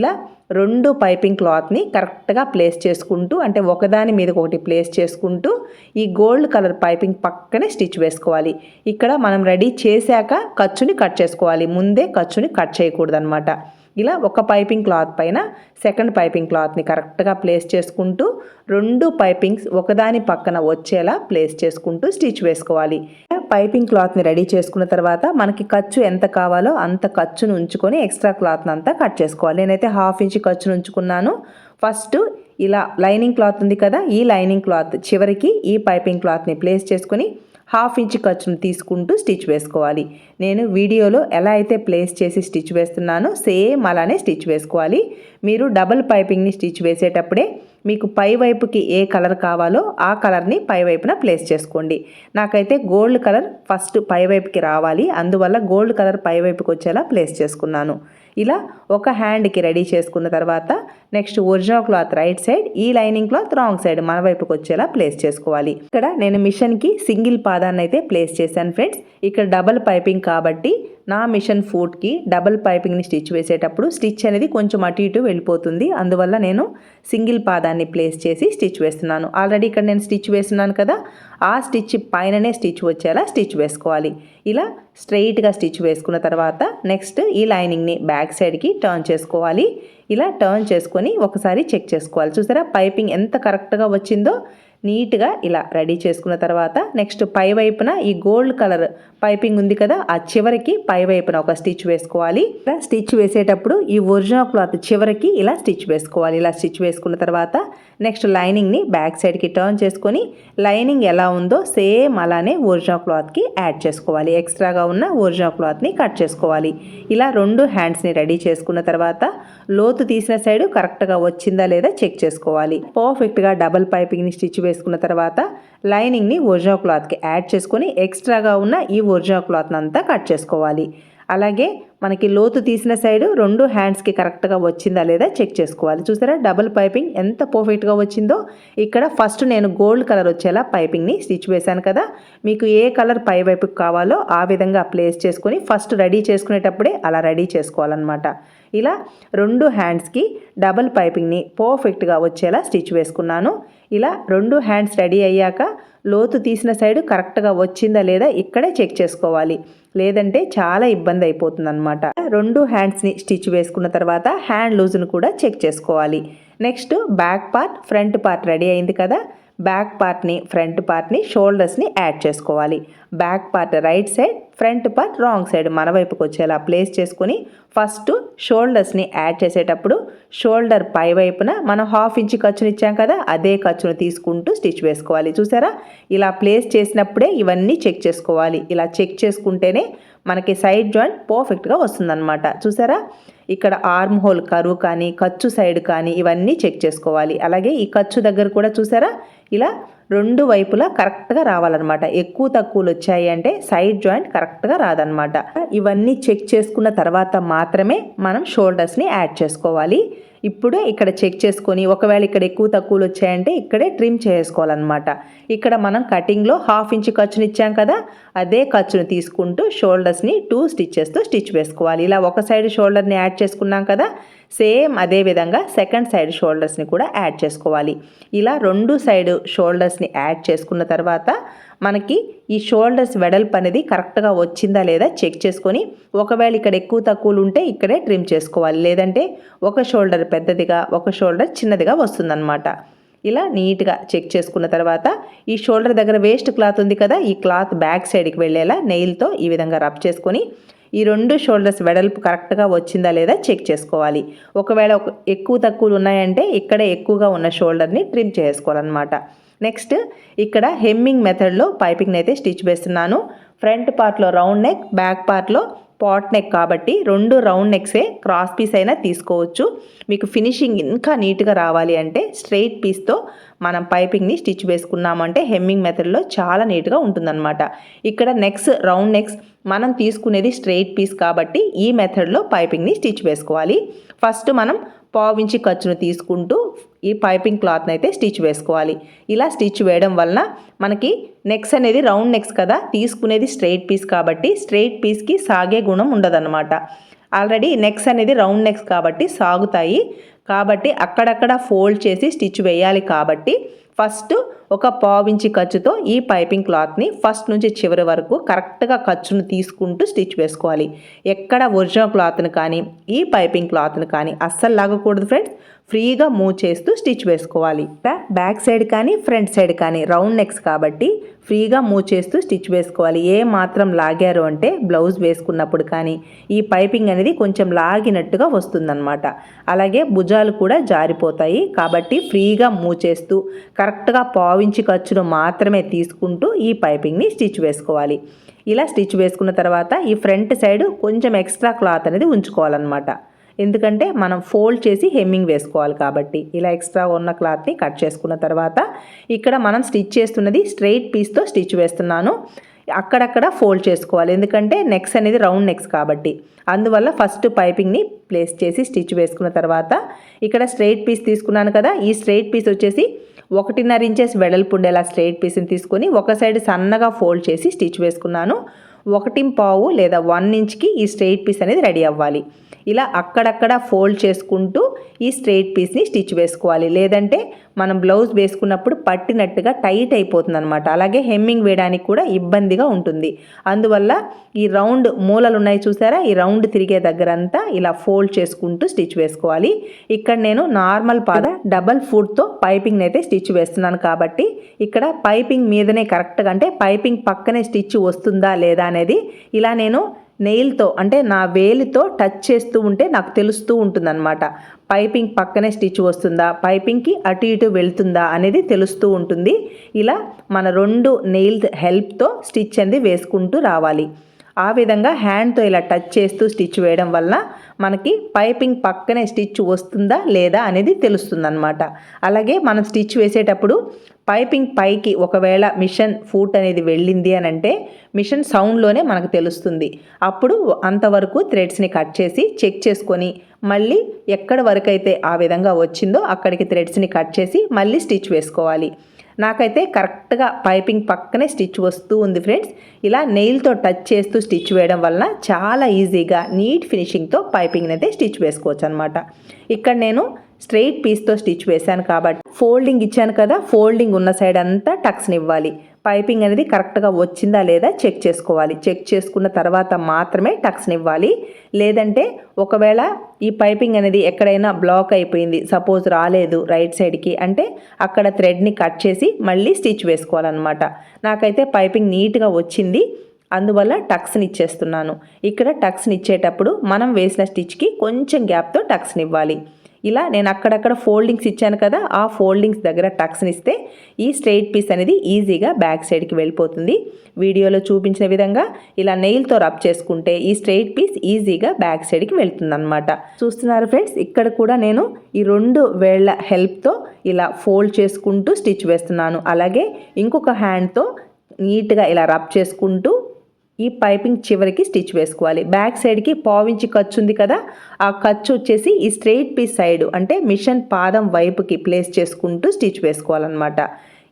Speaker 1: ఇలా రెండు పైపింగ్ క్లాత్ని కరెక్ట్గా ప్లేస్ చేసుకుంటూ అంటే ఒకదాని మీద ఒకటి ప్లేస్ చేసుకుంటూ ఈ గోల్డ్ కలర్ పైపింగ్ పక్కనే స్టిచ్ వేసుకోవాలి. ఇక్కడ మనం రెడీ చేశాక ఖర్చుని కట్ చేసుకోవాలి. ముందే ఖర్చుని కట్ చేయకూడదనమాట ఇలా ఒక పైపింగ్ క్లాత్ పైన సెకండ్ పైపింగ్ క్లాత్ని కరెక్ట్గా ప్లేస్ చేసుకుంటూ రెండు పైపింగ్స్ ఒకదాని పక్కన వచ్చేలా ప్లేస్ చేసుకుంటూ స్టిచ్ వేసుకోవాలి. పైపింగ్ క్లాత్ని రెడీ చేసుకున్న తర్వాత మనకి ఖర్చు ఎంత కావాలో అంత ఖర్చును ఉంచుకొని ఎక్స్ట్రా క్లాత్ని అంతా కట్ చేసుకోవాలి. నేనైతే హాఫ్ ఇంచ్ ఖర్చును ఉంచుకున్నాను. ఫస్ట్ ఇలా లైనింగ్ క్లాత్ ఉంది కదా ఈ లైనింగ్ క్లాత్ చివరికి ఈ పైపింగ్ క్లాత్ని ప్లేస్ చేసుకొని హాఫ్ ఇంచ్ ఖర్చును తీసుకుంటూ స్టిచ్ వేసుకోవాలి. నేను వీడియోలో ఎలా అయితే ప్లేస్ చేసి స్టిచ్ వేస్తున్నానో సేమ్ అలానే స్టిచ్ వేసుకోవాలి. మీరు డబుల్ పైపింగ్ని స్టిచ్ వేసేటప్పుడే మీకు పై వైపుకి ఏ కలర్ కావాలో ఆ కలర్ని పై వైపున ప్లేస్ చేసుకోండి. నాకైతే గోల్డ్ కలర్ ఫస్ట్ పై వైపుకి రావాలి. అందువల్ల గోల్డ్ కలర్ పై వైపుకి వచ్చేలా ప్లేస్ చేసుకున్నాను. ఇలా ఒక హ్యాండ్కి రెడీ చేసుకున్న తర్వాత next original cloth right side ఈ లైనింగ్ క్లాత్ రాంగ్ సైడ్ మన వైపుకి వచ్చేలా ప్లేస్ చేసుకోవాలి. ఇక్కడ నేను మిషన్కి సింగిల్ పాదాన్ని అయితే ప్లేస్ చేశాను ఫ్రెండ్స్ ఇక్కడ డబల్ పైపింగ్ కాబట్టి నా మిషన్ ఫూట్కి డబల్ పైపింగ్ని స్టిచ్ వేసేటప్పుడు స్టిచ్ అనేది కొంచెం అటు ఇటు వెళ్ళిపోతుంది. అందువల్ల నేను సింగిల్ పాదాన్ని ప్లేస్ చేసి స్టిచ్ వేస్తున్నాను. ఆల్రెడీ ఇక్కడ నేను స్టిచ్ వేస్తున్నాను కదా ఆ స్టిచ్ పైననే స్టిచ్ వచ్చేలా స్టిచ్ వేసుకోవాలి. ఇలా స్ట్రైట్గా స్టిచ్ వేసుకున్న తర్వాత నెక్స్ట్ ఈ లైనింగ్ని బ్యాక్ సైడ్కి టర్న్ చేసుకోవాలి. ఇలా టర్న్ చేసుకొని ఒకసారి చెక్ చేసుకోవాలి. చూసారా? పైపింగ్ ఎంత కరెక్ట్గా వచ్చిందో? నీట్గా ఇలా రెడీ చేసుకున్న తర్వాత నెక్స్ట్ పై వైపున ఈ గోల్డ్ కలర్ పైపింగ్ ఉంది కదా ఆ చివరికి పై వైపున ఒక స్టిచ్ వేసుకోవాలి. ఇలా స్టిచ్ వేసేటప్పుడు ఈ ఒరిజినల్ క్లాత్ చివరికి ఇలా స్టిచ్ వేసుకోవాలి. ఇలా స్టిచ్ వేసుకున్న తర్వాత నెక్స్ట్ లైనింగ్ని బ్యాక్ సైడ్కి టర్న్ చేసుకొని లైనింగ్ ఎలా ఉందో సేమ్ అలానే ఒరిజినల్ క్లాత్కి యాడ్ చేసుకోవాలి. ఎక్స్ట్రాగా ఉన్న ఒరిజినల్ క్లాత్ని కట్ చేసుకోవాలి. ఇలా రెండు హ్యాండ్స్ని రెడీ చేసుకున్న తర్వాత లోతు తీసిన సైడ్ కరెక్ట్గా వచ్చిందా లేదా చెక్ చేసుకోవాలి. పర్ఫెక్ట్గా డబల్ పైపింగ్ని స్టిచ్ వేసుకున్న తర్వాత లైనింగ్ని ఒరిజినల్ క్లాత్కి యాడ్ చేసుకొని ఎక్స్ట్రాగా ఉన్న ఈ ఒరిజినల్ క్లాత్ని అంతా కట్ చేసుకోవాలి. అలాగే మనకి లోతు తీసిన సైడ్ రెండు హ్యాండ్స్కి కరెక్ట్గా వచ్చిందా లేదా చెక్ చేసుకోవాలి. చూసారా? డబుల్ పైపింగ్ ఎంత పర్ఫెక్ట్గా వచ్చిందో. ఇక్కడ ఫస్ట్ నేను గోల్డ్ కలర్ వచ్చేలా పైపింగ్ని స్టిచ్ వేశాను కదా. మీకు ఏ కలర్ పై వైపుకి కావాలో ఆ విధంగా ప్లేస్ చేసుకొని ఫస్ట్ రెడీ చేసుకునేటప్పుడే అలా రెడీ చేసుకోవాలన్నమాట. ఇలా రెండు హ్యాండ్స్కి డబల్ పైపింగ్ని పర్ఫెక్ట్గా వచ్చేలా స్టిచ్ వేసుకున్నాను. ఇలా రెండు హ్యాండ్స్ రెడీ అయ్యాక లోతు తీసిన సైడ్ కరెక్ట్గా వచ్చిందా లేదా ఇక్కడే చెక్ చేసుకోవాలి. లేదంటే చాలా ఇబ్బంది అయిపోతుంది అనమాట రెండు హ్యాండ్స్ని స్టిచ్ వేసుకున్న తర్వాత హ్యాండ్ లూజ్ను కూడా చెక్ చేసుకోవాలి. Next back part front part ready అయింది కదా. బ్యాక్ పార్ట్ని ఫ్రంట్ పార్ట్ని షోల్డర్స్ని యాడ్ చేసుకోవాలి. Back part right side front part wrong side మన వైపుకి వచ్చేలా ప్లేస్ చేసుకొని ఫస్ట్ షోల్డర్స్ని యాడ్ చేసేటప్పుడు షోల్డర్ పై వైపున మనం హాఫ్ ఇంచ్ ఖర్చుని ఇచ్చాం కదా అదే ఖర్చును తీసుకుంటూ స్టిచ్ వేసుకోవాలి. చూసారా? ఇలా ప్లేస్ చేసినప్పుడే ఇవన్నీ చెక్ చేసుకోవాలి. ఇలా చెక్ చేసుకుంటేనే మనకి సైడ్ జాయింట్ పర్ఫెక్ట్గా వస్తుందన్నమాట. చూసారా? ఇక్కడ ఆర్మ్ హోల్ కరువు కానీ ఖర్చు సైడ్ కానీ ఇవన్నీ చెక్ చేసుకోవాలి. అలాగే ఈ ఖర్చు దగ్గర కూడా చూసారా? ఇలా రెండు వైపులా కరెక్ట్గా రావాలన్నమాట. ఎక్కువ తక్కువలు వచ్చాయి అంటే సైడ్ జాయింట్ కరెక్ట్గా రాదనమాట ఇవన్నీ చెక్ చేసుకున్న తర్వాత మాత్రమే మనం షోల్డర్స్ని యాడ్ చేసుకోవాలి. ఇప్పుడే ఇక్కడ చెక్ చేసుకొని ఒకవేళ ఇక్కడ ఎక్కువ తక్కువలు వచ్చాయంటే ఇక్కడే ట్రిమ్ చేసుకోవాలన్నమాట. ఇక్కడ మనం కటింగ్లో హాఫ్ ఇంచ్ ఖర్చుని ఇచ్చాం కదా అదే ఖర్చును తీసుకుంటూ షోల్డర్స్ని టూ స్టిచ్చెస్తో స్టిచ్ వేసుకోవాలి. ఇలా ఒక సైడ్ షోల్డర్ని యాడ్ చేసుకున్నాం కదా సేమ్ అదే విధంగా సెకండ్ సైడ్ షోల్డర్స్ని కూడా యాడ్ చేసుకోవాలి. ఇలా రెండు సైడ్ షోల్డర్స్ని యాడ్ చేసుకున్న తర్వాత మనకి ఈ షోల్డర్స్ వెడల్పు అనేది కరెక్ట్గా వచ్చిందా లేదా చెక్ చేసుకొని ఒకవేళ ఇక్కడ ఎక్కువ తక్కువలు ఉంటే ఇక్కడే ట్రిమ్ చేసుకోవాలి. లేదంటే ఒక షోల్డర్ పెద్దదిగా ఒక షోల్డర్ చిన్నదిగా వస్తుందన్నమాట. ఇలా నీట్గా చెక్ చేసుకున్న తర్వాత ఈ షోల్డర్ దగ్గర వేస్ట్ క్లాత్ ఉంది కదా ఈ క్లాత్ బ్యాక్ సైడ్కి వెళ్ళేలా నెయిల్తో ఈ విధంగా రబ్ చేసుకొని ఈ రెండు షోల్డర్స్ వెడల్పు కరెక్ట్గా వచ్చిందా లేదా చెక్ చేసుకోవాలి. ఒకవేళ ఒక ఎక్కువ తక్కువలు ఉన్నాయంటే ఇక్కడే ఎక్కువగా ఉన్న షోల్డర్ని ట్రిమ్ చేసుకోవాలన్నమాట. నెక్స్ట్ ఇక్కడ హెమ్మింగ్ మెథడ్లో పైపింగ్ని అయితే స్టిచ్ వేస్తున్నాను. ఫ్రంట్ పార్ట్లో రౌండ్ నెక్ బ్యాక్ పార్ట్లో పాట్ నెక్ కాబట్టి రెండు రౌండ్ నెక్సే క్రాస్ పీస్ అయినా తీసుకోవచ్చు. మీకు ఫినిషింగ్ ఇంకా నీట్గా రావాలి అంటే స్ట్రైట్ పీస్తో మనం పైపింగ్ని స్టిచ్ వేసుకున్నామంటే హెమ్మింగ్ మెథడ్లో చాలా నీట్గా ఉంటుందన్నమాట. ఇక్కడ నెక్స్ రౌండ్ నెక్స్ మనం తీసుకునేది స్ట్రైట్ పీస్ కాబట్టి ఈ మెథడ్లో పైపింగ్ని స్టిచ్ వేసుకోవాలి. ఫస్ట్ మనం పావించి ఖర్చును తీసుకుంటూ ఈ పైపింగ్ క్లాత్ని అయితే స్టిచ్ వేసుకోవాలి. ఇలా స్టిచ్ వేయడం వలన మనకి నెక్స్ అనేది రౌండ్ నెక్స్ కదా తీసుకునేది స్ట్రైట్ పీస్ కాబట్టి స్ట్రైట్ పీస్కి సాగే గుణం ఉండదన్నమాట. ఆల్రెడీ నెక్స్ అనేది రౌండ్ నెక్స్ కాబట్టి సాగుతాయి. కాబట్టి అక్కడక్కడ ఫోల్డ్ చేసి స్టిచ్ వేయాలి కాబట్టి ఫస్ట్ ఒక పావించి ఖర్చుతో ఈ పైపింగ్ క్లాత్ని ఫస్ట్ నుంచి చివరి వరకు కరెక్ట్గా ఖర్చును తీసుకుంటూ స్టిచ్ వేసుకోవాలి. ఎక్కడ ఒరిజినల్ క్లాత్ని కానీ ఈ పైపింగ్ క్లాత్ని కానీ అస్సలు లాగకూడదు ఫ్రెండ్స్. ఫ్రీగా మూవ్ చేస్తూ స్టిచ్ వేసుకోవాలి. బ్యాక్ సైడ్ కానీ ఫ్రంట్ సైడ్ కానీ రౌండ్ నెక్స్ కాబట్టి ఫ్రీగా మూవ్ చేస్తూ స్టిచ్ వేసుకోవాలి. ఏ మాత్రం లాగారు అంటే బ్లౌజ్ వేసుకున్నప్పుడు కానీ ఈ పైపింగ్ అనేది కొంచెం లాగినట్టుగా వస్తుందన్నమాట. అలాగే భుజాలు కూడా జారిపోతాయి కాబట్టి ఫ్రీగా మూవ్ చేస్తూ కరెక్ట్గా పావించి ఖర్చును మాత్రమే తీసుకుంటూ ఈ పైపింగ్ని స్టిచ్ వేసుకోవాలి. ఇలా స్టిచ్ వేసుకున్న తర్వాత ఈ ఫ్రంట్ సైడ్ కొంచెం ఎక్స్ట్రా క్లాత్ అనేది ఉంచుకోవాలన్నమాట. ఎందుకంటే మనం ఫోల్డ్ చేసి హెమ్మింగ్ వేసుకోవాలి కాబట్టి. ఇలా ఎక్స్ట్రా ఉన్న క్లాత్ని కట్ చేసుకున్న తర్వాత ఇక్కడ మనం స్టిచ్ చేస్తున్నది స్ట్రైట్ పీస్తో స్టిచ్ వేస్తున్నాను. అక్కడక్కడ ఫోల్డ్ చేసుకోవాలి. ఎందుకంటే నెక్స్ అనేది రౌండ్ నెక్స్ కాబట్టి. అందువల్ల ఫస్ట్ పైపింగ్ని ప్లేస్ చేసి స్టిచ్ వేసుకున్న తర్వాత ఇక్కడ స్ట్రైట్ పీస్ తీసుకున్నాను కదా. ఈ స్ట్రైట్ పీస్ వచ్చేసి ఒకటిన్నర ఇంచెస్ వెడల్పు ఉండేలా స్ట్రైట్ పీస్ని తీసుకొని ఒక సైడ్ సన్నగా ఫోల్డ్ చేసి స్టిచ్ వేసుకున్నాను. ఒకటి పావు లేదా వన్ ఇంచ్కి ఈ స్ట్రైట్ పీస్ అనేది రెడీ అవ్వాలి. ఇలా అక్కడక్కడ ఫోల్డ్ చేసుకుంటూ ఈ స్ట్రెయిట్ పీస్ని స్టిచ్ వేసుకోవాలి. లేదంటే మనం బ్లౌజ్ వేసుకున్నప్పుడు పట్టినట్టుగా టైట్ అయిపోతుంది అనమాట అలాగే హెమ్మింగ్ వేయడానికి కూడా ఇబ్బందిగా ఉంటుంది. అందువల్ల ఈ రౌండ్ మూలలు ఉన్నాయి చూసారా? ఈ రౌండ్ తిరిగే దగ్గర అంతా ఇలా ఫోల్డ్ చేసుకుంటూ స్టిచ్ వేసుకోవాలి. ఇక్కడ నేను నార్మల్ పాద డబల్ ఫుడ్తో పైపింగ్ని అయితే స్టిచ్ వేస్తున్నాను కాబట్టి ఇక్కడ పైపింగ్ మీదనే కరెక్ట్గా అంటే పైపింగ్ పక్కనే స్టిచ్ వస్తుందా లేదా అనేది ఇలా నేను నెయిల్తో అంటే నా వేలితో టచ్ చేస్తూ ఉంటే నాకు తెలుస్తూ ఉంటుందన్నమాట. పైపింగ్ పక్కనే స్టిచ్ వస్తుందా? పైపింగ్కి అటు ఇటు వెళ్తుందా అనేది తెలుస్తూ ఉంటుంది. ఇలా మన రెండు నెయిల్ హెల్ప్తో స్టిచ్ అనేది వేసుకుంటూ రావాలి. ఆ విధంగా హ్యాండ్తో ఇలా టచ్ చేస్తూ స్టిచ్ వేయడం వలన మనకి పైపింగ్ పక్కనే స్టిచ్ వస్తుందా లేదా అనేది తెలుస్తుందన్నమాట. అలాగే మనం స్టిచ్ వేసేటప్పుడు పైపింగ్ పైకి ఒకవేళ మిషన్ ఫూట్ అనేది వెళ్ళింది అని అంటే మిషన్ సౌండ్లోనే మనకు తెలుస్తుంది. అప్పుడు అంతవరకు థ్రెడ్స్ని కట్ చేసి చెక్ చేసుకొని మళ్ళీ ఎక్కడ వరకు అయితే ఆ విధంగా వచ్చిందో అక్కడికి థ్రెడ్స్ని కట్ చేసి మళ్ళీ స్టిచ్ వేసుకోవాలి. నాకైతే కరెక్ట్గా పైపింగ్ పక్కనే స్టిచ్ వస్తూ ఉంది ఫ్రెండ్స్ ఇలా నెయిల్తో టచ్ చేస్తూ స్టిచ్ వేయడం వలన చాలా ఈజీగా నీట్ ఫినిషింగ్తో పైపింగ్ అయితే స్టిచ్ వేసుకోవచ్చు అనమాట ఇక్కడ నేను స్ట్రెయిట్ పీస్తో స్టిచ్ వేశాను కాబట్టి ఫోల్డింగ్ ఇచ్చాను కదా ఫోల్డింగ్ ఉన్న సైడ్ అంతా టక్స్ని ఇవ్వాలి. పైపింగ్ అనేది కరెక్ట్గా వచ్చిందా లేదా చెక్ చేసుకోవాలి. చెక్ చేసుకున్న తర్వాత మాత్రమే టక్స్ని ఇవ్వాలి. లేదంటే ఒకవేళ ఈ పైపింగ్ అనేది ఎక్కడైనా బ్లాక్ అయిపోయింది సపోజ్ రాలేదు రైట్ సైడ్కి అంటే అక్కడ థ్రెడ్ని కట్ చేసి మళ్ళీ స్టిచ్ వేసుకోవాలన్నమాట. నాకైతే పైపింగ్ నీట్గా వచ్చింది అందువల్ల టక్స్ని ఇచ్చేస్తున్నాను. ఇక్కడ టక్స్ని ఇచ్చేటప్పుడు మనం వేసిన స్టిచ్కి కొంచెం గ్యాప్తో టక్స్ని ఇవ్వాలి. ఇలా నేను అక్కడక్కడ ఫోల్డింగ్స్ ఇచ్చాను కదా ఆ ఫోల్డింగ్స్ దగ్గర టక్స్ని ఇస్తే ఈ స్ట్రెయిట్ పీస్ అనేది ఈజీగా బ్యాక్ సైడ్కి వెళ్ళిపోతుంది. వీడియోలో చూపించిన విధంగా ఇలా నెయిల్తో రబ్ చేసుకుంటే ఈ స్ట్రెయిట్ పీస్ ఈజీగా బ్యాక్ సైడ్కి వెళ్తుందన్నమాట. చూస్తున్నారు ఫ్రెండ్స్ ఇక్కడ కూడా నేను ఈ రెండు వేళ్ళ హెల్ప్తో ఇలా ఫోల్డ్ చేసుకుంటూ స్టిచ్ వేస్తున్నాను. అలాగే ఇంకొక హ్యాండ్తో నీట్గా ఇలా రబ్ చేసుకుంటూ ఈ పైపింగ్ చివరికి స్టిచ్ వేసుకోవాలి. బ్యాక్ సైడ్కి పావించి ఖర్చు ఉంది కదా ఆ ఖర్చు వచ్చేసి ఈ స్ట్రెయిట్ పీస్ సైడ్ అంటే మిషన్ పాదం వైపుకి ప్లేస్ చేసుకుంటూ స్టిచ్ వేసుకోవాలన్నమాట.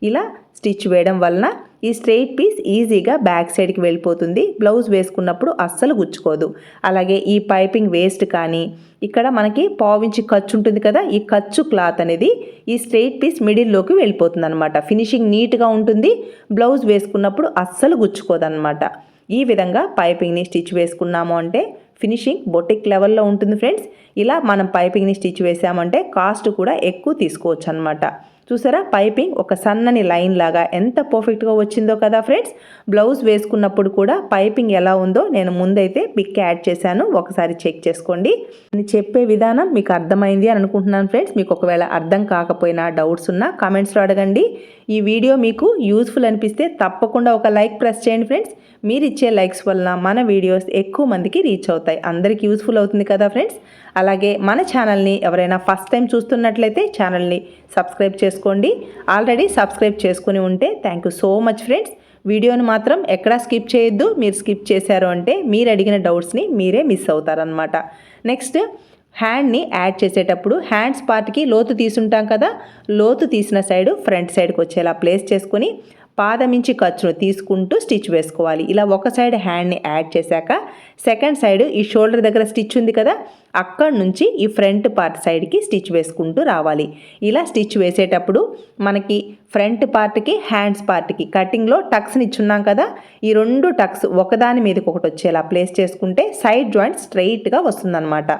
Speaker 1: ఇలా స్టిచ్ వేయడం వలన ఈ స్ట్రెయిట్ పీస్ ఈజీగా బ్యాక్ సైడ్కి వెళ్ళిపోతుంది. బ్లౌజ్ వేసుకున్నప్పుడు అస్సలు గుచ్చుకోదు. అలాగే ఈ పైపింగ్ వేస్ట్ కానీ ఇక్కడ మనకి పావించి ఖర్చు ఉంటుంది కదా ఈ ఖర్చు క్లాత్ అనేది ఈ స్ట్రెయిట్ పీస్ మిడిల్లోకి వెళ్ళిపోతుంది అనమాట ఫినిషింగ్ నీట్గా ఉంటుంది. బ్లౌజ్ వేసుకున్నప్పుడు అస్సలు గుచ్చుకోదనమాట ఈ విధంగా పైపింగ్ని స్టిచ్ వేసుకున్నాము అంటే ఫినిషింగ్ బొటిక్ లెవెల్లో ఉంటుంది ఫ్రెండ్స్. ఇలా మనం పైపింగ్ని స్టిచ్ వేసామంటే కాస్ట్ కూడా ఎక్కువ తీసుకోవచ్చు అనమాట చూసారా? పైపింగ్ ఒక సన్నని లైన్ లాగా ఎంత పర్ఫెక్ట్గా వచ్చిందో కదా ఫ్రెండ్స్. బ్లౌజ్ వేసుకున్నప్పుడు కూడా పైపింగ్ ఎలా ఉందో నేను ముందైతే పిక్ యాడ్ చేశాను. ఒకసారి చెక్ చేసుకోండి. నేను చెప్పే విధానం మీకు అర్థమైంది అని అనుకుంటున్నాను ఫ్రెండ్స్. మీకు ఒకవేళ అర్థం కాకపోయినా డౌట్స్ ఉన్నా కామెంట్స్లో అడగండి. ఈ వీడియో మీకు యూస్ఫుల్ అనిపిస్తే తప్పకుండా ఒక లైక్ ప్రెస్ చేయండి ఫ్రెండ్స్. మీరు ఇచ్చే లైక్స్ వలన మన వీడియోస్ ఎక్కువ మందికి రీచ్ అవుతాయి. అందరికీ యూస్ఫుల్ అవుతుంది కదా ఫ్రెండ్స్. అలాగే మన ఛానల్ని ఎవరైనా ఫస్ట్ టైం చూస్తున్నట్లయితే ఛానల్ని సబ్స్క్రైబ్ చేసుకోండి. ఆల్రెడీ సబ్స్క్రైబ్ చేసుకుని ఉంటే thank you so much friends. వీడియోని మాత్రం ఎక్కడా స్కిప్ చేయొద్దు. మీరు స్కిప్ చేశారు అంటే మీరు అడిగిన డౌట్స్ని మీరే మిస్ అవుతారనమాట నెక్స్ట్ హ్యాండ్ని యాడ్ చేసేటప్పుడు హ్యాండ్స్ పార్ట్కి లోతు తీసుంటాం కదా? లోతు తీసిన సైడ్ ఫ్రంట్ సైడ్కి వచ్చేలా ప్లేస్ చేసుకొని పాదమించి ఖర్చును తీసుకుంటూ స్టిచ్ వేసుకోవాలి. ఇలా ఒక సైడ్ హ్యాండ్ని యాడ్ చేశాక సెకండ్ సైడ్ ఈ షోల్డర్ దగ్గర స్టిచ్ ఉంది కదా అక్కడ నుంచి ఈ ఫ్రంట్ పార్ట్ సైడ్కి స్టిచ్ వేసుకుంటూ రావాలి. ఇలా స్టిచ్ వేసేటప్పుడు మనకి ఫ్రంట్ పార్ట్కి హ్యాండ్స్ పార్ట్కి కటింగ్లో టక్స్ని ఇచ్చున్నాం కదా ఈ రెండు టక్స్ ఒకదాని మీదకి ఒకటి వచ్చేలా ప్లేస్ చేసుకుంటే సైడ్ జాయింట్ స్ట్రైట్గా వస్తుందన్నమాట.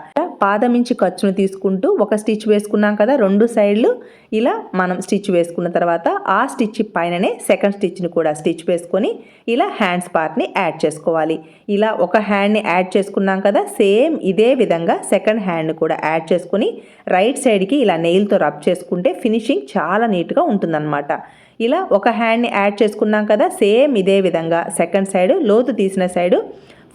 Speaker 1: పాదమించి ఖర్చును తీసుకుంటూ ఒక స్టిచ్ వేసుకున్నాం కదా రెండు సైడ్లు. ఇలా మనం స్టిచ్ వేసుకున్న తర్వాత ఆ స్టిచ్ పైననే సెకండ్ స్టిచ్ని కూడా స్టిచ్ వేసుకొని ఇలా హ్యాండ్స్ పార్ట్ని యాడ్ చేసుకోవాలి. ఇలా ఒక హ్యాండ్ని యాడ్ చేసుకున్నాం కదా సేమ్ ఇదే విధంగా సెకండ్ హ్యాండ్ని కూడా యాడ్ చేసుకొని రైట్ సైడ్కి ఇలా నెయిల్తో రబ్ చేసుకుంటే ఫినిషింగ్ చాలా నీట్గా ఉంటుందన్నమాట. ఇలా ఒక హ్యాండ్ని యాడ్ చేసుకున్నాం కదా సేమ్ ఇదే విధంగా సెకండ్ సైడ్ లోతు తీసిన సైడు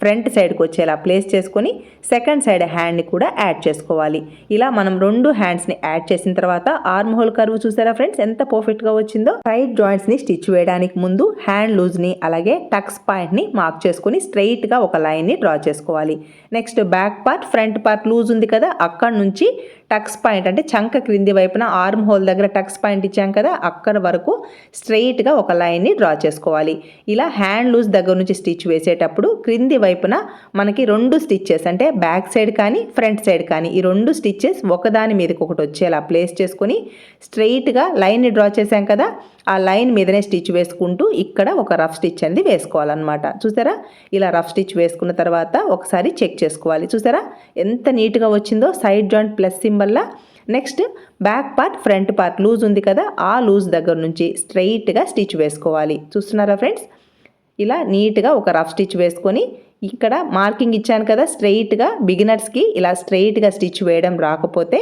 Speaker 1: ఫ్రంట్ సైడ్కి వచ్చేలా ప్లేస్ చేసుకొని సెకండ్ సైడ్ హ్యాండ్ని కూడా యాడ్ చేసుకోవాలి. ఇలా మనం రెండు హ్యాండ్స్ని యాడ్ చేసిన తర్వాత ఆర్మ్ హోల్ కర్వ్ చూసారా ఫ్రెండ్స్? ఎంత పర్ఫెక్ట్గా వచ్చిందో. సైడ్ జాయింట్స్ని స్టిచ్ వేయడానికి ముందు హ్యాండ్ లూజ్ని అలాగే టక్స్ పాయింట్ని మార్క్ చేసుకొని స్ట్రైట్గా ఒక లైన్ని డ్రా చేసుకోవాలి. Next back part front part loose ఉంది కదా అక్కడ నుంచి టక్స్ పాయింట్ అంటే చంక క్రింది వైపున ఆర్మ్ హోల్ దగ్గర టక్స్ పాయింట్ ఇచ్చాం కదా అక్కడ వరకు స్ట్రెయిట్గా ఒక లైన్ని డ్రా చేసుకోవాలి. ఇలా హ్యాండ్ లూజ్ దగ్గర నుంచి స్టిచ్ వేసేటప్పుడు క్రింది వైపున మనకి రెండు స్టిచ్చెస్ అంటే బ్యాక్ సైడ్ కానీ ఫ్రంట్ సైడ్ కానీ ఈ రెండు స్టిచ్చెస్ ఒకదాని మీదకి ఒకటి వచ్చేలా ప్లేస్ చేసుకొని స్ట్రెయిట్గా లైన్ని డ్రా చేసాం కదా ఆ లైన్ మీదనే స్టిచ్ వేసుకుంటూ ఇక్కడ ఒక రఫ్ స్టిచ్ అనేది వేసుకోవాలన్నమాట. చూసారా? ఇలా రఫ్ స్టిచ్ వేసుకున్న తర్వాత ఒకసారి చెక్ చేసుకోవాలి. చూసారా? ఎంత నీట్గా వచ్చిందో side joint plus సింబల్లా. Next back part front part loose ఉంది కదా ఆ లూజ్ దగ్గర నుంచి స్ట్రైట్గా స్టిచ్ వేసుకోవాలి. చూస్తున్నారా ఫ్రెండ్స్? ఇలా నీట్గా ఒక రఫ్ స్టిచ్ వేసుకొని ఇక్కడ మార్కింగ్ ఇచ్చాను కదా స్ట్రైట్గా బిగినర్స్కి ఇలా స్ట్రైట్గా స్టిచ్ వేయడం రాకపోతే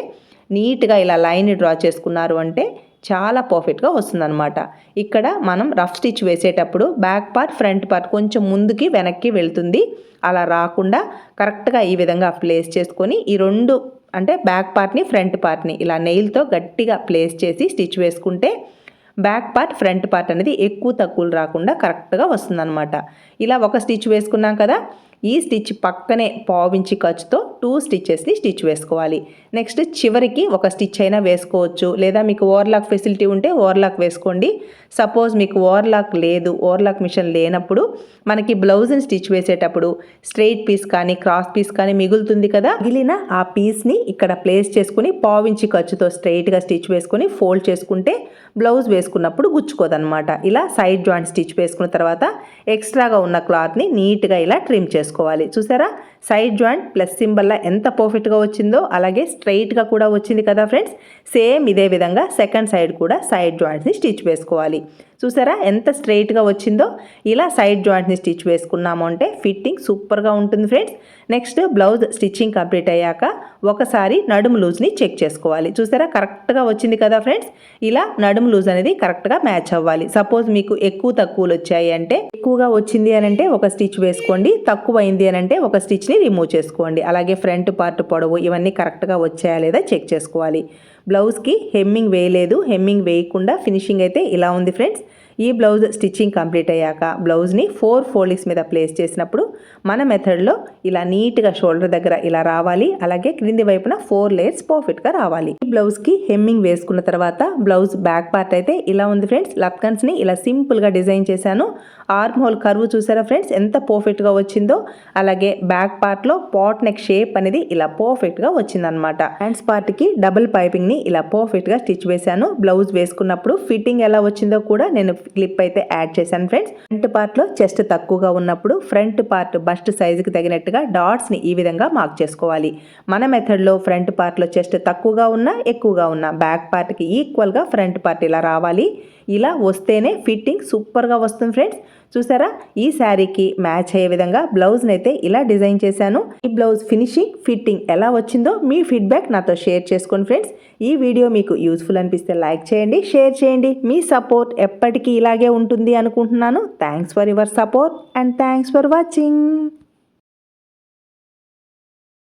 Speaker 1: నీట్గా ఇలా లైన్ డ్రా చేసుకున్నారు అంటే చాలా పర్ఫెక్ట్గా వస్తుందన్నమాట. ఇక్కడ మనం రఫ్ స్టిచ్ వేసేటప్పుడు బ్యాక్ పార్ట్ ఫ్రంట్ పార్ట్ కొంచెం ముందుకి వెనక్కి వెళ్తుంది. అలా రాకుండా కరెక్ట్గా ఈ విధంగా ప్లేస్ చేసుకొని ఈ రెండు అంటే బ్యాక్ పార్ట్ని ఫ్రంట్ పార్ట్ని ఇలా నెయిల్తో గట్టిగా ప్లేస్ చేసి స్టిచ్ వేసుకుంటే బ్యాక్ పార్ట్ ఫ్రంట్ పార్ట్ అనేది ఎక్కువ తక్కువలు రాకుండా కరెక్ట్గా వస్తుందన్నమాట. ఇలా ఒక స్టిచ్ వేసుకున్నాం కదా ఈ స్టిచ్ పక్కనే పావించి ఖర్చుతో టూ స్టిచ్చెస్ని స్టిచ్ వేసుకోవాలి. నెక్స్ట్ చివరికి ఒక స్టిచ్ అయినా వేసుకోవచ్చు. లేదా మీకు ఓవర్లాక్ ఫెసిలిటీ ఉంటే ఓవర్లాక్ వేసుకోండి. సపోజ్ మీకు ఓవర్లాక్ లేదు ఓవర్లాక్ మిషన్ లేనప్పుడు మనకి బ్లౌజ్ని స్టిచ్ వేసేటప్పుడు స్ట్రెయిట్ పీస్ కానీ క్రాస్ పీస్ కానీ మిగులుతుంది కదా. మిగిలిన ఆ పీస్ని ఇక్కడ ప్లేస్ చేసుకుని పావించి ఖర్చుతో స్ట్రెయిట్గా స్టిచ్ వేసుకొని ఫోల్డ్ చేసుకుంటే బ్లౌజ్ వేసుకున్నప్పుడు గుచ్చుకోదనమాట ఇలా సైడ్ జాయింట్ స్టిచ్ వేసుకున్న తర్వాత ఎక్స్ట్రాగా ఉన్న క్లాత్ని నీట్గా ఇలా ట్రిమ్ చేసుకోవాలి చూసారా సైడ్ జాయింట్ ప్లస్ సింబల్లా ఎంత పర్ఫెక్ట్గా వచ్చిందో అలాగే స్ట్రైట్గా కూడా వచ్చింది కదా ఫ్రెండ్స్ సేమ్ ఇదే విధంగా సెకండ్ సైడ్ కూడా సైడ్ జాయింట్స్ని స్టిచ్ వేసుకోవాలి. చూసారా ఎంత స్ట్రైట్గా వచ్చిందో? ఇలా సైడ్ జాయింట్ని స్టిచ్ వేసుకున్నాము అంటే ఫిట్టింగ్ సూపర్గా ఉంటుంది friends next blouse stitching complete అయ్యాక ఒకసారి నడుము లూజ్ని చెక్ చేసుకోవాలి. చూసారా కరెక్ట్గా వచ్చింది కదా ఫ్రెండ్స్ ఇలా నడుము లూజ్ అనేది కరెక్ట్గా మ్యాచ్ అవ్వాలి. సపోజ్ మీకు ఎక్కువ తక్కువలు వచ్చాయి అంటే ఎక్కువగా వచ్చింది అని అంటే ఒక స్టిచ్ వేసుకోండి. తక్కువ అయింది అని అంటే ఒక స్టిచ్ని రిమూవ్ చేసుకోండి. అలాగే ఫ్రంట్ పార్ట్ పొడవు ఇవన్నీ కరెక్ట్గా వచ్చాయా లేదా చెక్ చేసుకోవాలి. బ్లౌజ్కి హెమ్మింగ్ వేయలేదు. హెమ్మింగ్ వేయకుండా ఫినిషింగ్ అయితే ఇలా ఉంది ఫ్రెండ్స్ ఈ బ్లౌజ్ స్టిచ్చింగ్ కంప్లీట్ అయ్యాక బ్లౌజ్ని ఫోర్ ఫోల్డింగ్స్ మీద ప్లేస్ చేసినప్పుడు మన మెథడ్లో ఇలా నీట్గా షోల్డర్ దగ్గర ఇలా రావాలి. అలాగే క్రింది వైపున ఫోర్ లేయర్స్ పర్ఫెక్ట్గా రావాలి. ఈ బ్లౌజ్కి హెమ్మింగ్ వేసుకున్న తర్వాత బ్లౌజ్ బ్యాక్ పార్ట్ అయితే ఇలా ఉంది ఫ్రెండ్స్. లత్కన్స్ని ఇలా సింపుల్గా డిజైన్ చేశాను. ఆర్మ్ హోల్ కర్వ్ చూసారా ఫ్రెండ్స్? ఎంత పర్ఫెక్ట్గా వచ్చిందో. అలాగే బ్యాక్ పార్ట్లో పాట్ నెక్ షేప్ అనేది ఇలా పర్ఫెక్ట్గా వచ్చిందనమాట. హ్యాండ్స్ పార్ట్కి డబుల్ పైపింగ్ని ఇలా పర్ఫెక్ట్గా స్టిచ్ వేశాను. బ్లౌజ్ వేసుకున్నప్పుడు ఫిట్టింగ్ ఎలా వచ్చిందో కూడా నేను క్లిప్ అయితే యాడ్ చేశాను ఫ్రెండ్స్. ఫ్రంట్ పార్ట్లో చెస్ట్ తక్కువగా ఉన్నప్పుడు ఫ్రంట్ పార్ట్ బస్ట్ సైజుకి తగినట్టుగా డాట్స్ని ఈ విధంగా మార్క్ చేసుకోవాలి. మన మెథడ్లో ఫ్రంట్ పార్ట్లో చెస్ట్ తక్కువగా ఉన్నా ఎక్కువగా ఉన్నా బ్యాక్ పార్ట్కి ఈక్వల్గా ఫ్రంట్ పార్ట్ ఇలా రావాలి. ఇలా వస్తేనే ఫిట్టింగ్ సూపర్గా వస్తుంది ఫ్రెండ్స్. చూసారా? ఈ శారీకి మ్యాచ్ అయ్యే విధంగా బ్లౌజ్ని అయితే ఇలా డిజైన్ చేశాను. ఈ బ్లౌజ్ ఫినిషింగ్ ఫిట్టింగ్ ఎలా వచ్చిందో మీ ఫీడ్బ్యాక్ నాతో షేర్ చేసుకోండి ఫ్రెండ్స్. ఈ వీడియో మీకు యూస్ఫుల్ అనిపిస్తే లైక్ చేయండి షేర్ చేయండి. మీ సపోర్ట్ ఎప్పటికీ ఇలాగే ఉంటుంది అనుకుంటున్నాను. Thanks for your support and thanks for watching.